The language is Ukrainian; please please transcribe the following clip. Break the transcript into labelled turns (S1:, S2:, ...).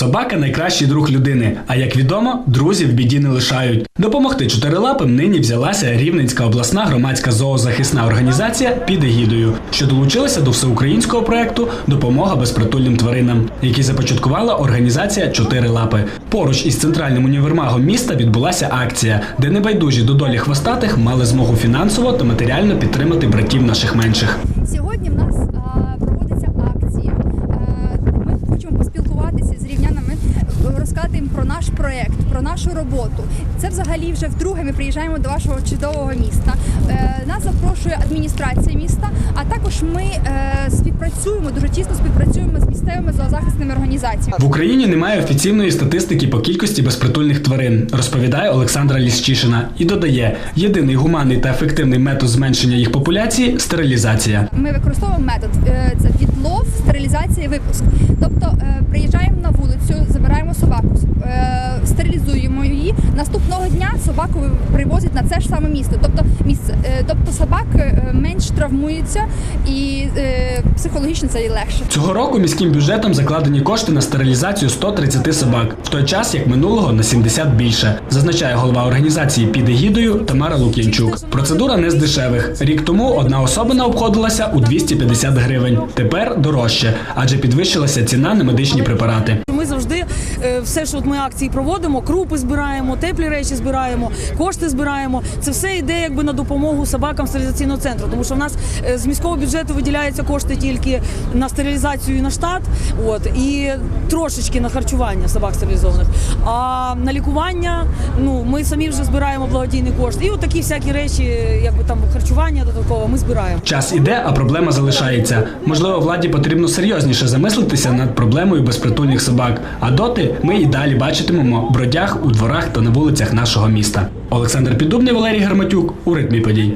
S1: Собака найкращий друг людини. А як відомо, друзі в біді не лишають. Допомогти чотирилапим нині взялася Рівненська обласна громадська зоозахисна організація під егідою, що долучилася до всеукраїнського проекту Допомога безпритульним тваринам, який започаткувала організація Чотири лапи. Поруч із центральним універмагом міста відбулася акція, де небайдужі до долі хвостатих мали змогу фінансово та матеріально підтримати братів наших менших.
S2: Сьогодні в нас а, проводиться акція. Е, Ми хочемо поспілкуватися з рівнянами, е, розказати їм про наш проект, про нашу роботу. Це взагалі вже вдруге ми приїжджаємо до вашого чудового міста. Е, Нас запрошує адміністрація міста, а також ми е, співпрацюємо дуже тісно співпрацюємо з місцевими зоозахисними організаціями.
S1: В Україні немає офіційної статистики по кількості безпритульних тварин, розповідає Олександра Ліщишина і додає: єдиний гуманний та ефективний метод зменшення їх популяції стерилізація.
S2: Ми використовуємо метод е, це відлов, стерилізація, випуск. Тобто приїжджаємо на вулицю, забираємо собаку, е, стерилізуємо її. Наступного дня собаку привозять на це ж саме місто. Тобто місце, Е, тобто собак е, менш травмуються і психологічно це і легше.
S1: Цього року міським бюджетом закладені кошти на стерилізацію 130 собак, в той час як минулого на 70 більше, зазначає голова організації під егідою Тамара Лук'янчук. Процедура не з дешевих. Рік тому одна особина обходилася у 250 гривень. Тепер дорожче, адже підвищилася ціна на медичні препарати.
S3: Ми завжди е, все, що от ми акції проводимо, крупи збираємо, теплі речі збираємо, кошти збираємо. Це все йде якби на допомогу собакам стерилізаційного центру. Тому що в нас е, з міського бюджету виділяються кошти тільки на стерилізацію і на штат, от і трошечки на харчування собак стерилізованих. А на лікування, ну ми самі вже збираємо благодійний кошт. І от такі всякі речі, якби там харчування додатково, ми збираємо.
S1: Час іде, а проблема залишається. Можливо, владі потрібно серйозніше замислитися над проблемою безпритульних собак. А доти ми і далі бачитимемо бродяг у дворах та на вулицях нашого міста. Олександр Піддубний, Валерій Гарматюк у ритмі подій.